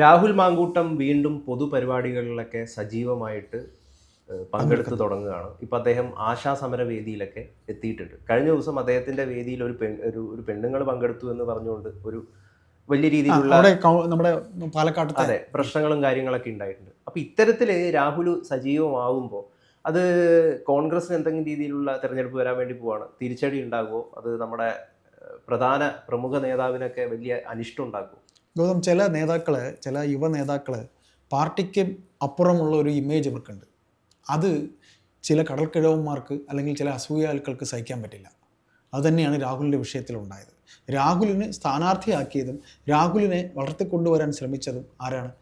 രാഹുൽ മാങ്കൂട്ടം വീണ്ടും പൊതുപരിപാടികളിലൊക്കെ സജീവമായിട്ട് പങ്കെടുത്തു തുടങ്ങുകയാണ്. ഇപ്പം അദ്ദേഹം ആശാസമര വേദിയിലൊക്കെ എത്തിയിട്ടുണ്ട്. കഴിഞ്ഞ ദിവസം അദ്ദേഹത്തിന്റെ വേദിയിൽ ഒരു പെൺ ഒരു ഒരു പെണ്ണുങ്ങൾ പങ്കെടുത്തു എന്ന് പറഞ്ഞുകൊണ്ട് ഒരു വലിയ രീതിയിലുള്ള നമ്മുടെ പാലക്കാട്ട് അതെ പ്രശ്നങ്ങളും കാര്യങ്ങളൊക്കെ ഉണ്ടായിട്ടുണ്ട്. അപ്പം ഇത്തരത്തിൽ രാഹുൽ സജീവമാവുമ്പോൾ അത് കോൺഗ്രസിന് എന്തെങ്കിലും രീതിയിലുള്ള തെരഞ്ഞെടുപ്പ് വരാൻ വേണ്ടി പോവാണ്. തിരിച്ചടി ഉണ്ടാകുമോ അത് നമ്മുടെ പ്രധാന പ്രമുഖ നേതാവിനൊക്കെ വലിയ അനിഷ്ടം ഉണ്ടാകുമോ ഗൗതം ചില നേതാക്കൾ ചില യുവ നേതാക്കൾ പാർട്ടിക്ക് അപ്പുറമുള്ള ഒരു ഇമേജ് ഇവർക്കുണ്ട്. അത് ചില കടൽക്കിഴവന്മാർക്ക് അല്ലെങ്കിൽ ചില അസൂയാൽക്കൾക്ക് സഹിക്കാൻ പറ്റില്ല. അതുതന്നെയാണ് രാഹുലിന്റെ വിഷയത്തിലുണ്ടായത്. രാഹുലിന് സ്ഥാനാർത്ഥിയാക്കിയതും രാഹുലിനെ വളർത്തിക്കൊണ്ടുവരാൻ ശ്രമിച്ചതും ആരാണ്?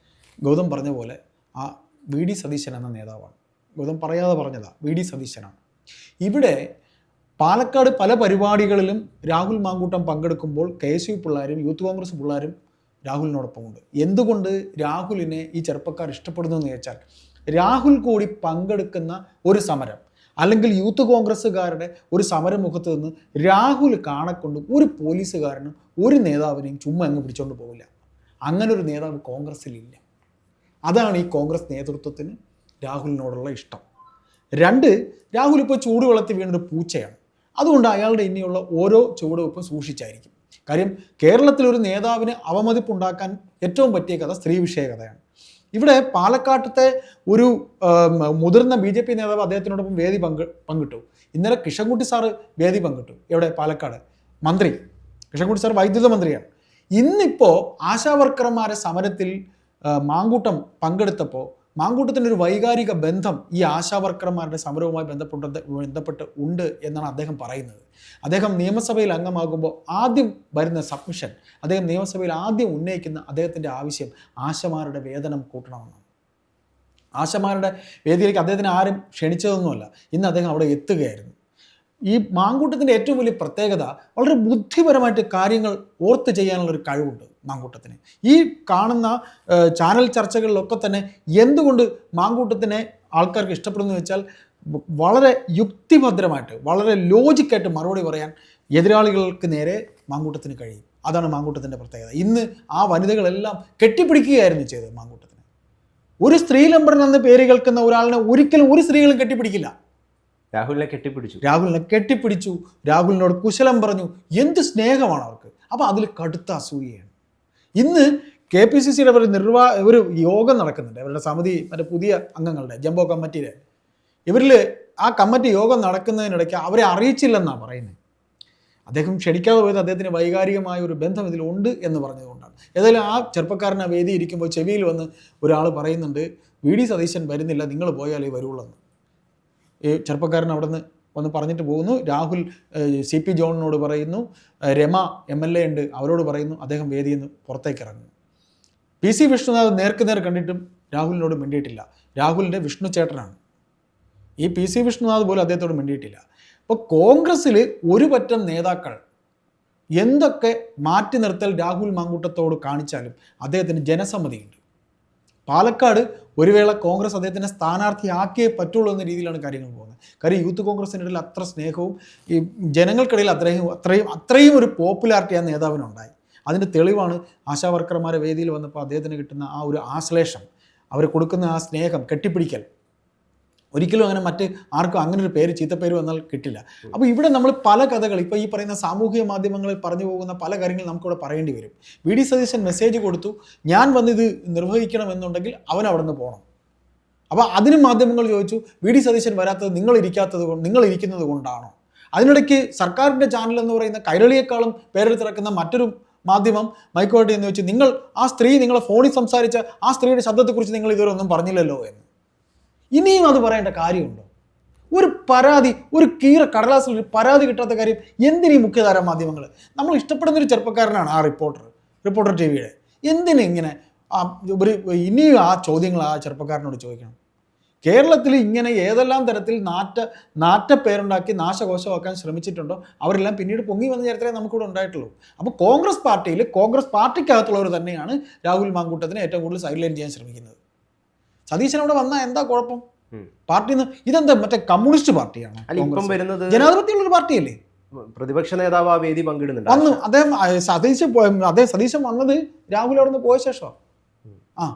ഗൗതം പറഞ്ഞ പോലെ ആ വി ഡി സതീശൻ എന്ന നേതാവാണ്. ഗൗതം പറയാതെ പറഞ്ഞതാണ് വി ഡി സതീശനാണ്. ഇവിടെ പാലക്കാട് പല പരിപാടികളിലും രാഹുൽ മാങ്കൂട്ടം പങ്കെടുക്കുമ്പോൾ കെ എസ് യു പിള്ളേരും യൂത്ത് കോൺഗ്രസ് പിള്ളേരും രാഹുലിനോടൊപ്പമുണ്ട് എന്തുകൊണ്ട് രാഹുലിനെ ഈ ചെറുപ്പക്കാർ ഇഷ്ടപ്പെടുന്നു എന്ന് ചോദിച്ചാൽ രാഹുൽ കൂടി പങ്കെടുക്കുന്ന ഒരു സമരം അല്ലെങ്കിൽ യൂത്ത് കോൺഗ്രസ്സുകാരുടെ ഒരു സമരമുഖത്ത് നിന്ന് രാഹുൽ കാണക്കൊണ്ട് ഒരു പോലീസുകാരനും ഒരു നേതാവിനെയും ചുമ്മാ അങ്ങ് പിടിച്ചുകൊണ്ട് പോകില്ല അങ്ങനെ ഒരു നേതാവ് കോൺഗ്രസ്സിലില്ല അതാണ് ഈ കോൺഗ്രസ് നേതൃത്വത്തിന് രാഹുലിനോടുള്ള ഇഷ്ടം. രണ്ട് രാഹുൽ ഇപ്പോൾ ചൂടുവെള്ളത്തിൽ വീണൊരു പൂച്ചയാണ്. അതുകൊണ്ട് അയാളുടെ ഇനിയുള്ള ഓരോ ചുവടുവെപ്പും സൂക്ഷിച്ചായിരിക്കും. കാര്യം കേരളത്തിൽ കേരളത്തിലൊരു നേതാവിന് അവമതിപ്പുണ്ടാക്കാൻ ഏറ്റവും പറ്റിയ കഥ സ്ത്രീ വിഷയ കഥയാണ്. ഇവിടെ പാലക്കാട്ടത്തെ ഒരു മുതിർന്ന ബി ജെ പി നേതാവ് അദ്ദേഹത്തിനോടൊപ്പം വേദി പങ്ക് പങ്കിട്ടു. ഇന്നലെ കിഷൻകുട്ടി സാറ് വേദി പങ്കിട്ടു. എവിടെ? പാലക്കാട്. മന്ത്രി. കിഷൻകുട്ടി സാർ വൈദ്യുത മന്ത്രിയാണ്. ഇന്നിപ്പോൾ ആശാവർക്കർമാരെ സമരത്തിൽ മാങ്കൂട്ടം പങ്കെടുത്തപ്പോൾ മാങ്കൂട്ടത്തിന്റെ ഒരു വൈകാരിക ബന്ധം ഈ ആശാവർക്കർമാരുടെ സമരവുമായി ബന്ധപ്പെട്ട് ബന്ധപ്പെട്ട് ഉണ്ട് എന്നാണ് അദ്ദേഹം പറയുന്നത്. അദ്ദേഹം നിയമസഭയിൽ അംഗമാകുമ്പോൾ ആദ്യം വരുന്ന സബ്മിഷൻ അദ്ദേഹം നിയമസഭയിൽ ആദ്യം ഉന്നയിക്കുന്ന അദ്ദേഹത്തിന്റെ ആവശ്യം ആശമാരുടെ വേതനം കൂട്ടണമെന്നാണ്. ആശമാരുടെ വേദിയിലേക്ക് അദ്ദേഹത്തിന് ആരും ക്ഷണിച്ചതൊന്നുമല്ല. ഇന്ന് അദ്ദേഹം അവിടെ എത്തുകയായിരുന്നു. ഈ മാങ്കൂട്ടത്തിന്റെ ഏറ്റവും വലിയ പ്രത്യേകത വളരെ ബുദ്ധിപരമായിട്ട് കാര്യങ്ങൾ ഓർത്ത് ചെയ്യാനുള്ള ഒരു കഴിവുണ്ട് മാങ്കൂട്ടത്തിന്. ഈ കാണുന്ന ചാനൽ ചർച്ചകളിലൊക്കെ തന്നെ എന്തുകൊണ്ട് മാങ്കൂട്ടത്തിനെ ആൾക്കാർക്ക് ഇഷ്ടപ്പെടുന്നു വെച്ചാൽ വളരെ യുക്തിഭദ്രമായിട്ട് വളരെ ലോജിക്കായിട്ട് മറുപടി പറയാൻ എതിരാളികൾക്ക് നേരെ മാങ്കൂട്ടത്തിന് കഴിയും. അതാണ് മാങ്കൂട്ടത്തിന്റെ പ്രത്യേകത. ഇന്ന് ആ വനിതകളെല്ലാം കെട്ടിപ്പിടിക്കുകയായിരുന്നു ചെയ്തത് മാങ്കൂട്ടത്തിന്. ഒരു സ്ത്രീലംബരൻ എന്ന പേര് കേൾക്കുന്ന ഒരാളിനെ ഒരിക്കലും ഒരു സ്ത്രീകളും കെട്ടിപ്പിടിക്കില്ല. രാഹുലിനെ കെട്ടിപ്പിടിച്ചു. രാഹുലിനെ കെട്ടിപ്പിടിച്ചു. രാഹുലിനോട് കുശലം പറഞ്ഞു. എന്ത് സ്നേഹമാണ് അവർക്ക്. അപ്പോൾ അതിൽ കടുത്ത അസൂയയാണ്. ഇന്ന് കെ പി സി സിയുടെ ഒരു നിർവാ ഒരു യോഗം നടക്കുന്നുണ്ട്. അവരുടെ സമിതി മറ്റേ പുതിയ അംഗങ്ങളുടെ ജംബോ കമ്മിറ്റിയിലെ ഇവരിൽ ആ കമ്മിറ്റി യോഗം നടക്കുന്നതിനിടയ്ക്ക് അവരെ അറിയിച്ചില്ലെന്നാണ് പറയുന്നത്. അദ്ദേഹം ക്ഷണിക്കാതെ പോയത് അദ്ദേഹത്തിന് വൈകാരികമായ ഒരു ബന്ധം ഇതിലുണ്ട് എന്ന് പറഞ്ഞതുകൊണ്ടാണ്. ഏതായാലും ആ ചെറുപ്പക്കാരൻ ആ വേദി ഇരിക്കുമ്പോൾ ചെവിയിൽ വന്ന് ഒരാൾ പറയുന്നുണ്ട് വി. ഡി. സതീശൻ വരുന്നില്ല നിങ്ങൾ പോയാലേ വരുള്ളൂ ഈ ചെറുപ്പക്കാരൻ അവിടെ നിന്ന് വന്ന് പറഞ്ഞിട്ട് പോകുന്നു. രാഹുൽ സി പി ജോണിനോട് പറയുന്നു. രമ എം എൽ എ ഉണ്ട്. അവരോട് പറയുന്നു. അദ്ദേഹം വേദിയിൽ നിന്ന് പുറത്തേക്ക് ഇറങ്ങുന്നു. പി സി വിഷ്ണുനാഥ് നേർക്ക് നേർ കണ്ടിട്ടും രാഹുലിനോട് മിണ്ടിയിട്ടില്ല. രാഹുലിന്റെ വിഷ്ണു ചേട്ടനാണ്. ഈ പി സി വിഷ്ണുനാഥ് പോലും അദ്ദേഹത്തോട് മിണ്ടിയിട്ടില്ല. അപ്പോൾ കോൺഗ്രസ്സിൽ ഒരു പറ്റം നേതാക്കൾ എന്തൊക്കെ മാറ്റി നിർത്തൽ രാഹുൽ മാങ്കൂട്ടത്തോട് കാണിച്ചാലും അദ്ദേഹത്തിന് ജനസമ്മതിയുണ്ട്. പാലക്കാട് ഒരു വേള കോൺഗ്രസ് അദ്ദേഹത്തിനെ സ്ഥാനാർത്ഥിയാക്കിയേ പറ്റുള്ളൂ എന്ന രീതിയിലാണ് കാര്യങ്ങൾ പോകുന്നത്. കാര്യം യൂത്ത് കോൺഗ്രസിന്റെ ഇടയിൽ അത്ര സ്നേഹവും ഈ ജനങ്ങൾക്കിടയിൽ അത്രയും അത്രയും അത്രയും ഒരു പോപ്പുലാരിറ്റി ആ നേതാവിനുണ്ടായി. അതിന്റെ തെളിവാണ് ആശാവർക്കർമാരെ വേദിയിൽ വന്നപ്പോൾ അദ്ദേഹത്തിന് കിട്ടുന്ന ആ ഒരു ആശ്ലേഷം അവർ കൊടുക്കുന്ന ആ സ്നേഹം കെട്ടിപ്പിടിക്കൽ. ഒരിക്കലും അങ്ങനെ മറ്റ് ആർക്കും അങ്ങനെ ഒരു പേര് ചീത്തപ്പേര് വന്നാൽ കിട്ടില്ല. അപ്പോൾ ഇവിടെ നമ്മൾ പല കഥകൾ ഇപ്പോൾ ഈ പറയുന്ന സാമൂഹിക മാധ്യമങ്ങളിൽ പറഞ്ഞു പോകുന്ന പല കാര്യങ്ങൾ നമുക്കിവിടെ പറയേണ്ടി വരും. വി. ഡി. സതീശൻ മെസ്സേജ് കൊടുത്തു ഞാൻ വന്ന് ഇത് നിർവഹിക്കണം എന്നുണ്ടെങ്കിൽ അവൻ അവിടെ നിന്ന് പോകണം അപ്പോൾ അതിന് മാധ്യമങ്ങൾ ചോദിച്ചു വി. ഡി. സതീശൻ വരാത്തത് നിങ്ങൾ ഇരിക്കാത്തത് കൊണ്ട് നിങ്ങൾ ഇരിക്കുന്നത് കൊണ്ടാണോ? അതിനിടയ്ക്ക് സർക്കാരിന്റെ ചാനൽ എന്ന് പറയുന്ന കൈരളിയേക്കാളും പേരെടുത്തിറക്കുന്ന മറ്റൊരു മാധ്യമം മൈക്കോട്ടെ എന്ന് വെച്ച് നിങ്ങൾ ആ സ്ത്രീ നിങ്ങളെ ഫോണിൽ സംസാരിച്ച ആ സ്ത്രീയുടെ ശബ്ദത്തെക്കുറിച്ച് നിങ്ങൾ ഇതുവരെ ഒന്നും പറഞ്ഞില്ലല്ലോ എന്ന്. ഇനിയും അത് പറയേണ്ട കാര്യമുണ്ടോ? ഒരു പരാതി ഒരു കീറ കടലാസിൽ ഒരു പരാതി കിട്ടാത്ത കാര്യം എന്തിനീ മുഖ്യധാര മാധ്യമങ്ങൾ നമ്മൾ ഇഷ്ടപ്പെടുന്ന ഒരു ചെറുപ്പക്കാരനാണ് ആ റിപ്പോർട്ടർ റിപ്പോർട്ടർ ടി വിയുടെ എന്തിന് ഇങ്ങനെ ആ ഒരു ഇനിയും ആ ചോദ്യങ്ങൾ ആ ചെറുപ്പക്കാരനോട് ചോദിക്കണം? കേരളത്തിൽ ഇങ്ങനെ ഏതെല്ലാം തരത്തിൽ നാറ്റ നാറ്റപ്പേരുണ്ടാക്കി നാശകോശമാക്കാൻ ശ്രമിച്ചിട്ടുണ്ടോ? അവരെല്ലാം പിന്നീട് പൊങ്ങി വന്ന ചരിത്രമേ നമുക്കിവിടെ ഉണ്ടായിട്ടുള്ളൂ. അപ്പോൾ കോൺഗ്രസ് പാർട്ടിയിൽ കോൺഗ്രസ് പാർട്ടിക്കകത്തുള്ളവർ തന്നെയാണ് രാഹുൽ മാങ്കൂട്ടത്തിനെ ഏറ്റവും കൂടുതൽ സൈഡ് ലൈൻ ചെയ്യാൻ ശ്രമിക്കുന്നത്. സതീശൻ അവിടെ വന്നാൽ എന്താ കുഴപ്പം? പാർട്ടി ഇതെന്താ മറ്റേ കമ്മ്യൂണിസ്റ്റ് പാർട്ടിയാണ് ജനാധിപത്യമുള്ള ഒരു പാർട്ടിയല്ലേ? പ്രതിപക്ഷ നേതാവ് ആ വേദി പങ്കിടുന്നുണ്ട്. വന്നു. അദ്ദേഹം സതീശ് അദ്ദേഹം സതീശൻ വന്നത് രാഹുൽ അവിടെ നിന്ന് പോയ ശേഷമാണ് ആ.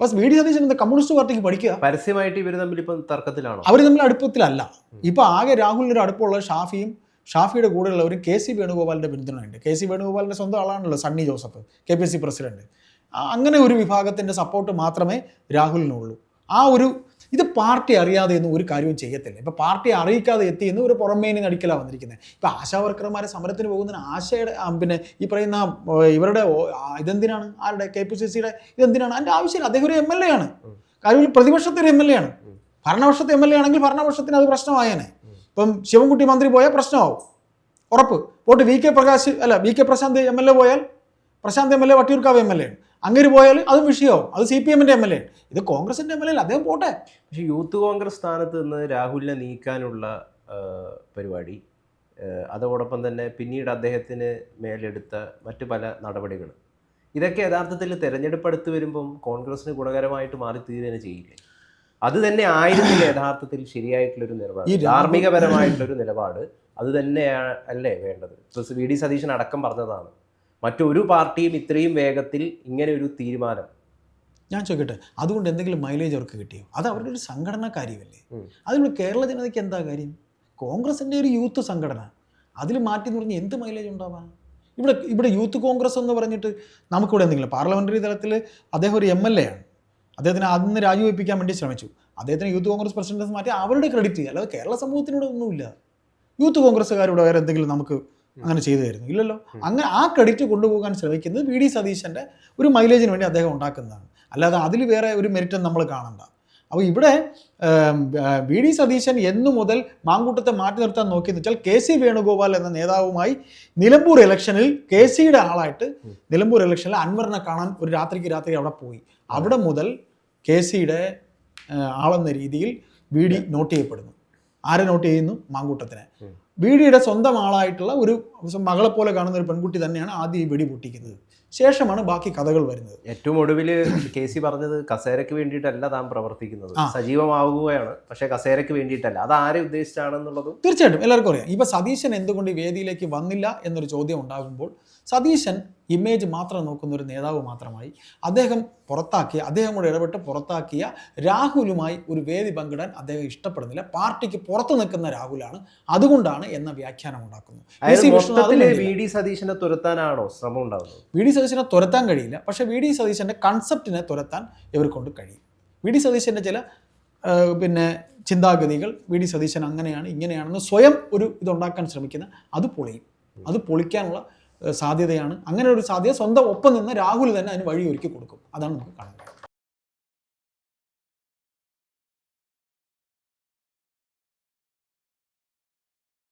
പ്ലസ് വി ഡി സതീശൻ എന്താ കമ്മ്യൂണിസ്റ്റ് പാർട്ടിക്ക് പഠിക്കുക? പരസ്യമായിട്ട് ഇവർ തമ്മിൽ ഇപ്പം തർക്കത്തിലാണോ? അവർ തമ്മിൽ അടുപ്പത്തിലല്ല. ഇപ്പൊ ആകെ രാഹുലിന് ഒരു അടുപ്പമുള്ള ഷാഫിയും ഷാഫിയുടെ കൂടെയുള്ളവരും കെ സി വേണുഗോപാലിന്റെ പിന്തുണയുണ്ട് കെ സി വേണുഗോപാലിന്റെ സ്വന്തം ആളാണല്ലോ Sunny Joseph K P C president. അങ്ങനെ ഒരു വിഭാഗത്തിന്റെ സപ്പോർട്ട് മാത്രമേ രാഹുലിനുള്ളൂ. ആ ഒരു ഇത് പാർട്ടി അറിയാതെ ഒന്നും ഒരു കാര്യവും ചെയ്യത്തില്ല. ഇപ്പോൾ പാർട്ടി അറിയിക്കാതെ എത്തിയെന്ന് ഒരു പുറമേനി നടിക്കലാണ് വന്നിരിക്കുന്നത് ഇപ്പോൾ ആശാവർക്കർമാരെ സമരത്തിന് പോകുന്നതിന് ആശയുടെ പിന്നെ ഈ പറയുന്ന ഇവരുടെ ഇതെന്തിനാണ്? ആരുടെ? കെ പി സി സിയുടെ ഇതെന്തിനാണ്? അതിന്റെ ആവശ്യമില്ല. അദ്ദേഹം ഒരു എം എൽ എ ആണ്. കാര്യം പ്രതിപക്ഷത്തെ ഒരു എം എൽ എ ആണ്. ഭരണപക്ഷത്തെ എം എൽ എ ആണെങ്കിൽ ഭരണപക്ഷത്തിന് അത് പ്രശ്നമായേനെ. ഇപ്പം ശിവൻകുട്ടി മന്ത്രി പോയാൽ പ്രശ്നമാവും. ഉറപ്പ്. പോട്ട് വി കെ പ്രകാശ് അല്ല V K Prashanth M L A പോയാൽ Prashanth M L A Vattiyoorkavu M L A ആണ്. അങ്ങേര് പോയാൽ അതും വിഷയമാവും. അത് സി പി എമ്മിന്റെ എം എൽ എ. ഇത് കോൺഗ്രസിന്റെ എം എൽ എ അല്ല? അദ്ദേഹം പോട്ടെ. പക്ഷേ യൂത്ത് കോൺഗ്രസ് സ്ഥാനത്ത് നിന്ന് രാഹുലിനെ നീക്കാനുള്ള പരിപാടി അതോടൊപ്പം തന്നെ പിന്നീട് അദ്ദേഹത്തിന് മേലെടുത്ത മറ്റു പല നടപടികൾ ഇതൊക്കെ യഥാർത്ഥത്തിൽ തെരഞ്ഞെടുപ്പ് അടുത്ത് വരുമ്പം കോൺഗ്രസിന് ഗുണകരമായിട്ട് മാറി തീരുകയാണ് ചെയ്യില്ലേ? അത് തന്നെ ആയിരുന്നില്ല യഥാർത്ഥത്തിൽ ശരിയായിട്ടുള്ളൊരു നിലപാട്. ഈ ധാർമ്മികപരമായിട്ടുള്ളൊരു നിലപാട് അത് തന്നെയാണ് അല്ലേ വേണ്ടത്? വി ഡി സതീശൻ അടക്കം പറഞ്ഞതാണ്. മറ്റൊരു പാർട്ടിയും ഇത്രയും വേഗത്തിൽ ഇങ്ങനെ ഒരു തീരുമാനം. ഞാൻ ചോദിക്കട്ടെ അതുകൊണ്ട് എന്തെങ്കിലും മൈലേജ് അവർക്ക് കിട്ടിയോ? അത് അവരുടെ ഒരു സംഘടനാ കാര്യമല്ലേ അതിനുള്ള കേരള ജനതയ്ക്ക് എന്താ കാര്യം? കോൺഗ്രസിന്റെ ഒരു യൂത്ത് സംഘടന അതിൽ മാറ്റി എന്ന് പറഞ്ഞാൽ എന്ത് മൈലേജ് ഉണ്ടാവാൻ ഇവിടെ ഇവിടെ യൂത്ത് കോൺഗ്രസ് എന്ന് പറഞ്ഞിട്ട് നമുക്കിവിടെ എന്തെങ്കിലും പാർലമെന്ററി തലത്തിൽ അദ്ദേഹം ഒരു എം എൽ എ ആണ്. അദ്ദേഹത്തിന് അന്ന് രാജിവെപ്പിക്കാൻ വേണ്ടി ശ്രമിച്ചു. അദ്ദേഹത്തിന് യൂത്ത് കോൺഗ്രസ് പ്രസിഡന്റ് മാറ്റി അവരുടെ ക്രെഡിറ്റ് അല്ലാതെ കേരള സമൂഹത്തിനോട് ഒന്നുമില്ല. യൂത്ത് കോൺഗ്രസ്സുകാരുടെ വേറെ എന്തെങ്കിലും നമുക്ക് അങ്ങനെ ചെയ്തു തരുന്നു ഇല്ലല്ലോ അങ്ങനെ ആ ക്രെഡിറ്റ് കൊണ്ടുപോകാൻ ശ്രമിക്കുന്നത് വി ഡി സതീശന്റെ ഒരു മൈലേജിന് വേണ്ടി അദ്ദേഹം ഉണ്ടാക്കുന്നതാണ്. അല്ലാതെ അതിൽ വേറെ ഒരു മെറിറ്റും നമ്മൾ കാണണ്ട. അപ്പോൾ ഇവിടെ വി ഡി സതീശൻ എന്നു മുതൽ മാങ്കൂട്ടത്തെ മാറ്റി നിർത്താൻ നോക്കിയെന്ന് വെച്ചാൽ കെ സി വേണുഗോപാൽ എന്ന നേതാവുമായി നിലമ്പൂർ ഇലക്ഷനിൽ കെ സിയുടെ ആളായിട്ട് നിലമ്പൂർ ഇലക്ഷനിൽ അൻവറിനെ കാണാൻ ഒരു രാത്രിക്ക് രാത്രി അവിടെ പോയി. അവിടെ മുതൽ കെ സിയുടെ ആളെന്ന രീതിയിൽ വി ഡി നോട്ട് ചെയ്യപ്പെടുന്നു. ആരെ നോട്ട് ചെയ്യുന്നു? മാങ്കൂട്ടത്തിനെ. വീടിയുടെ സ്വന്തം ആളായിട്ടുള്ള ഒരു മകളെ പോലെ കാണുന്ന ഒരു പെൺകുട്ടി തന്നെയാണ് ആദ്യം ഈ വെടി പൊട്ടിക്കുന്നത്. ശേഷമാണ് ബാക്കി കഥകൾ വരുന്നത്. ഏറ്റവും ഒടുവിൽ കെ സി പറഞ്ഞത് കസേരയ്ക്ക് വേണ്ടിയിട്ടല്ല താൻ പ്രവർത്തിക്കുന്നത്. സജീവമാവുകയാണ്. പക്ഷേ കസേരയ്ക്ക് വേണ്ടിയിട്ടല്ല. അത് ആരെ ഉദ്ദേശിച്ചാണെന്നുള്ളതും തീർച്ചയായിട്ടും. എല്ലാവർക്കും അറിയാം. ഇപ്പൊ സതീശൻ എന്തുകൊണ്ട് ഈ വേദിയിലേക്ക് വന്നില്ല എന്നൊരു ചോദ്യം ഉണ്ടാകുമ്പോൾ സതീശൻ ഇമേജ് മാത്രം നോക്കുന്ന ഒരു നേതാവ് മാത്രമായി അദ്ദേഹം പുറത്താക്കിയ അദ്ദേഹം കൂടെ ഇടപെട്ട് പുറത്താക്കിയ രാഹുലുമായി ഒരു വേദി പങ്കിടാൻ അദ്ദേഹം ഇഷ്ടപ്പെടുന്നില്ല. പാർട്ടിക്ക് പുറത്തു നിൽക്കുന്ന രാഹുലാണ്. അതുകൊണ്ടാണ് എന്ന വ്യാഖ്യാനം ഉണ്ടാക്കുന്നു. വി ഡി സതീശനെ തുരത്താനാണോ ശ്രമം ഉണ്ടാകുന്നത് വി ഡി സതീശനെ തുരത്താൻ കഴിയില്ല. പക്ഷേ വി ഡി സതീശന്റെ കൺസെപ്റ്റിനെ തുരത്താൻ ഇവർ കൊണ്ട് കഴിയും. വി ഡി സതീശന്റെ ചില പിന്നെ ചിന്താഗതികൾ വി ഡി സതീശൻ അങ്ങനെയാണ് ഇങ്ങനെയാണെന്ന് സ്വയം ഒരു ഇതുണ്ടാക്കാൻ ശ്രമിക്കുന്ന അത് പൊളിയും. അത് പൊളിക്കാനുള്ള സാധ്യതയാണ്. അങ്ങനെ ഒരു സാധ്യത സ്വന്തം ഒപ്പം നിന്ന് രാഹുൽ തന്നെ അതിന് വഴിയൊരുക്കി കൊടുക്കും. അതാണ് നമുക്ക് കാണുന്നത്